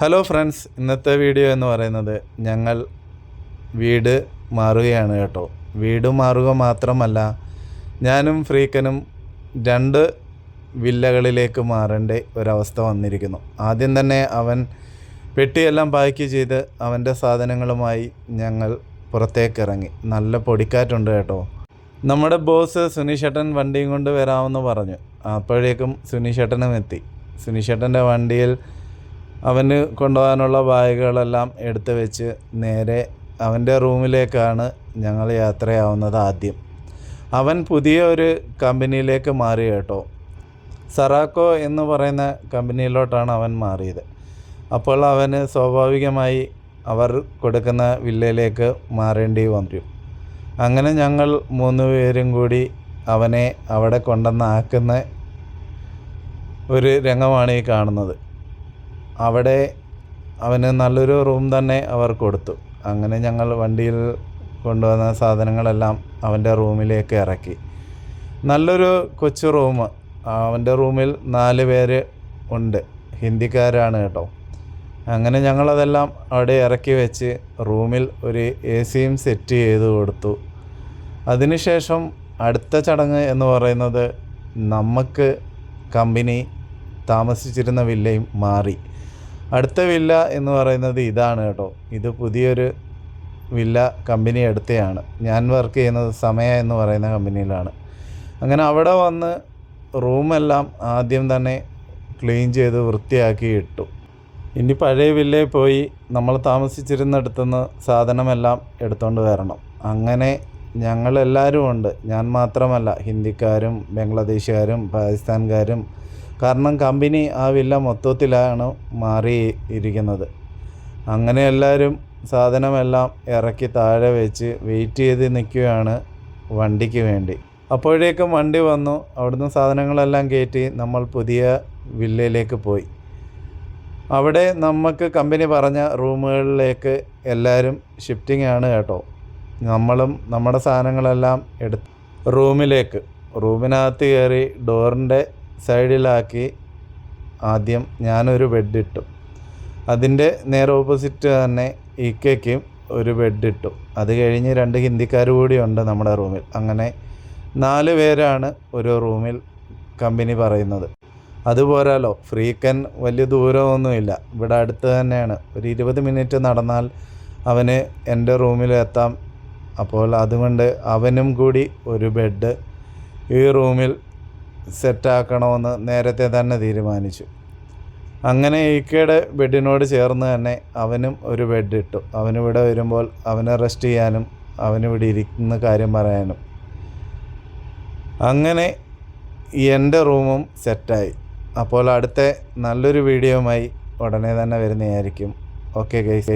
Hello friends ഇന്നത്തെ video എന്ന് പറയുന്നത് ഞങ്ങൾ വീട് മാറുകയാണ് കേട്ടോ. വീട് മാറുക മാത്രമല്ല ഞാനും ഫ്രീക്കനും രണ്ട് വില്ലകളിലേക്ക് മാറേണ്ട ഒരവസ്ഥ വന്നിരിക്കുന്നു. ആദ്യം തന്നെ അവൻ പെട്ടിയെല്ലാം പാക്ക് ചെയ്ത് അവന്റെ സാധനങ്ങളുമായി ഞങ്ങൾ പുറത്തേക്ക് ഇറങ്ങി നല്ല പൊടിക്കാറ്റുണ്ട് കേട്ടോ. നമ്മുടെ ബോസ് സുനിഷേട്ടൻ വണ്ടിയും കൊണ്ട് വരാമെന്ന് പറഞ്ഞു. അപ്പോഴേക്കും സുനിഷേട്ടനും എത്തി. സുനിഷേട്ടന്റെ വണ്ടിയിൽ അവന് കൊണ്ടുപോകാനുള്ള ബാഗുകളെല്ലാം എടുത്തു വെച്ച് നേരെ അവന്റെ റൂമിലേക്കാണ് ഞങ്ങൾ യാത്രയാവുന്നത് ആദ്യം. അവൻ പുതിയ ഒരു കമ്പനിയിലേക്ക് മാറി കേട്ടോ. സറാക്കോ എന്ന് പറയുന്ന കമ്പനിയിലോട്ടാണ് അവൻ മാറിയത്. അപ്പോൾ അവന് സ്വാഭാവികമായി അവർ കൊടുക്കുന്ന വില്ലയിലേക്ക് മാറേണ്ടി വന്നു. അങ്ങനെ ഞങ്ങൾ മൂന്ന് പേരും കൂടി അവനെ അവിടെ കൊണ്ടുവന്നാക്കുന്ന ഒരു രംഗമാണ് ഈ കാണുന്നത്. അവിടെ അവന് നല്ലൊരു റൂം തന്നെ അവർ കൊടുത്തു. അങ്ങനെ ഞങ്ങൾ വണ്ടിയിൽ കൊണ്ടുവന്ന സാധനങ്ങളെല്ലാം അവന്റെ റൂമിലേക്ക് ഇറക്കി. നല്ലൊരു കൊച്ചു റൂം. അവന്റെ റൂമിൽ നാല് പേര് ഉണ്ട്. ഹിന്ദിക്കാരാണ് കേട്ടോ. അങ്ങനെ ഞങ്ങളതെല്ലാം അവിടെ ഇറക്കി വെച്ച് റൂമിൽ ഒരു എ സിയും സെറ്റ് ചെയ്ത് കൊടുത്തു. അതിനുശേഷം അടുത്ത ചടങ്ങ് എന്ന് പറയുന്നത് നമുക്ക് കമ്പനി താമസിച്ചിരുന്ന വില്ലയും മാറി. അടുത്ത വില്ല എന്ന് പറയുന്നത് ഇതാണ് കേട്ടോ. ഇത് പുതിയൊരു വില്ല കമ്പനി എടുത്തതാണ് ഞാൻ വർക്ക് ചെയ്യുന്നത് സമയ എന്ന് പറയുന്ന കമ്പനിയിലാണ്. അങ്ങനെ അവിടെ വന്ന് റൂമെല്ലാം ആദ്യം തന്നെ ക്ലീൻ ചെയ്ത് വൃത്തിയാക്കി ഇട്ടു. ഇനി പഴയ വില്ലയിൽ പോയി നമ്മൾ താമസിച്ചിരുന്നിടത്തുനിന്ന് സാധനമെല്ലാം എടുത്തുകൊണ്ട് വരണം. അങ്ങനെ ഞങ്ങളെല്ലാവരും ഉണ്ട്. ഞാൻ മാത്രമല്ല ഹിന്ദിക്കാരും ബംഗ്ലാദേശുകാരും പാകിസ്ഥാൻകാരും കാരണം കമ്പനി ആ വില്ല മൊത്തത്തിലാണ് മാറിയിരിക്കുന്നത്. അങ്ങനെ എല്ലാവരും സാധനമെല്ലാം ഇറക്കി താഴെ വെച്ച് വെയിറ്റ് ചെയ്ത് നിൽക്കുകയാണ് വണ്ടിക്ക് വേണ്ടി. അപ്പോഴേക്കും വണ്ടി വന്നു. അവിടുന്ന് സാധനങ്ങളെല്ലാം കയറ്റി നമ്മൾ പുതിയ വില്ലയിലേക്ക് പോയി. അവിടെ നമുക്ക് കമ്പനി പറഞ്ഞ റൂമുകളിലേക്ക് എല്ലാവരും ഷിഫ്റ്റിംഗ് ആണ് കേട്ടോ. നമ്മളും നമ്മുടെ സാധനങ്ങളെല്ലാം എടുത്ത് റൂമിലേക്ക്. റൂമിനകത്ത് കയറി ഡോറിന്റെ സൈഡിലാക്കി ആദ്യം ഞാനൊരു ബെഡ് ഇട്ടു അതിന്റെ നേരെ ഓപ്പോസിറ്റ് തന്നെ ഇക്കയ്ക്കും ഒരു ബെഡ് ഇട്ടു അത് കഴിഞ്ഞ് രണ്ട് ഹിന്ദിക്കാർ കൂടിയുണ്ട് നമ്മുടെ റൂമിൽ. അങ്ങനെ നാല് പേരാണ് ഒരു റൂമിൽ കമ്പനി പറയുന്നത്. അതുപോരാലോ ഫ്രീക്കൻ വലിയ ദൂരമൊന്നുമില്ല. ഇവിടെ അടുത്ത് തന്നെയാണ്. ഒരു ഇരുപത് മിനിറ്റ് നടന്നാൽ അവന് എന്റെ റൂമിലെത്താം അപ്പോൾ അതുകൊണ്ട് അവനും കൂടി ഒരു ബെഡ് ഈ റൂമിൽ സെറ്റാക്കണമെന്ന് നേരത്തെ തന്നെ തീരുമാനിച്ചു. അങ്ങനെ ഇക്കയുടെ ബെഡിനോട് ചേർന്ന് തന്നെ അവനും ഒരു ബെഡ് ഇട്ടു. അവനിവിടെ വരുമ്പോൾ അവനെ റെസ്റ്റ് ചെയ്യാനും അവനിവിടെ ഇരിക്കുന്ന കാര്യം പറയാനും. അങ്ങനെ എന്റെ റൂമും സെറ്റായി അപ്പോൾ അടുത്ത നല്ലൊരു വീഡിയോയുമായി ഉടനെ തന്നെ വരുന്നതായിരിക്കും. Okay guys